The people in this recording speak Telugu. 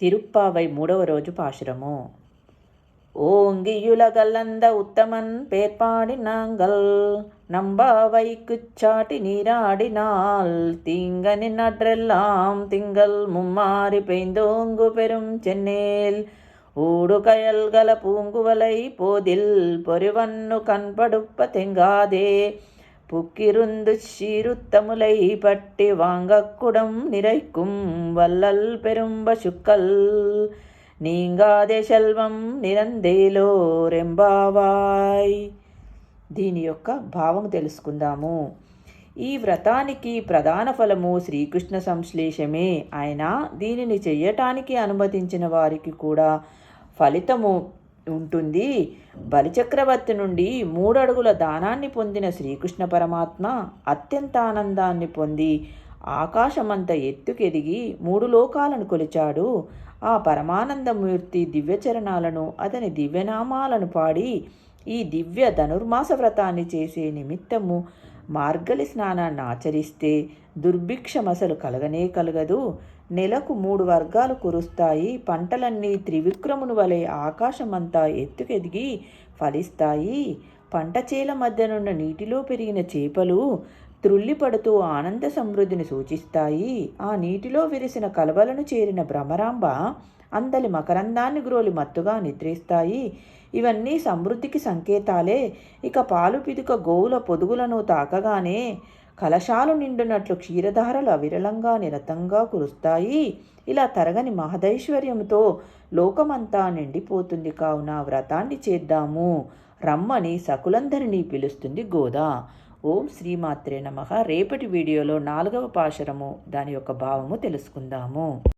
తిరుప్పావై మూడవ రోజు పాశురము ஓங்கியுலகல்லந்த உத்தமன் பேர்பாடினாங்கள் நம்பாவை குச்சாட்டி நீராடினால் தீங்கனி நற்றெல்லாம் திங்கள் மும்மாறி பெய்ந்தோங்கு பெரும் சென்னேல் ఊడుకయల్గల పూంగువలై పోదిల్ పొరివన్ను కన్పడుప్ప తెంగాదే புக்கிருந்து சீருத்தமுலை பட்டி வாங்கக்குடம் நிறைக்கும் வல்லல் பெரும்ப சுக்கல் నీంగాదే సెల్వం నిరందేలో రెంబావాయ్ దీని యొక్క భావం తెలుసుకుందాము ఈ వ్రతానికి ప్రధాన ఫలము శ్రీకృష్ణ సంశ్లేషమే అయినా దీనిని చెయ్యటానికి అనుమతించిన వారికి కూడా ఫలితము ఉంటుంది. బలిచక్రవర్తి నుండి మూడడుగుల దానాన్ని పొందిన శ్రీకృష్ణ పరమాత్మ అత్యంత ఆనందాన్ని పొంది ఆకాశమంత ఎత్తుకెదిగి మూడు లోకాలను కొలిచాడు. ఆ పరమానందమూర్తి దివ్యచరణాలను అతని దివ్యనామాలను పాడి ఈ దివ్య ధనుర్మాస వ్రతాన్ని చేసే నిమిత్తము మార్గలి స్నానాన్ని ఆచరిస్తే దుర్భిక్షమసలు కలగనే కలగదు. నెలకు మూడు వర్గాలు కురుస్తాయి. పంటలన్నీ త్రివిక్రమును వలె ఆకాశమంతా ఎత్తుకెదిగి ఫలిస్తాయి. పంట చేల మధ్యనున్న నీటిలో పెరిగిన చేపలు త్రుల్లిపడుతూ ఆనంద సమృద్ధిని సూచిస్తాయి. ఆ నీటిలో విరిసిన కలవలను చేరిన భ్రమరాంబ అందలి మకరందాన్ని గ్రోలి మత్తుగా నిద్రిస్తాయి. ఇవన్నీ సమృద్ధికి సంకేతాలే. ఇక పాలు పిదుక గోవుల పొదుగులను తాకగానే కలశాలు నిండునట్లు క్షీరధారలు అవిరళంగా నిరతంగా కురుస్తాయి. ఇలా తరగని మహదైశ్వర్యంతో లోకమంతా నిండిపోతుంది. కావున వ్రతాన్ని చేద్దాము. రమ్మని సకులందరినీ పిలుస్తుంది గోదా. ఓం శ్రీమాత్రే నమ. రేపటి వీడియోలో నాలుగవ పాశరము దాని యొక్క భావము తెలుసుకుందాము.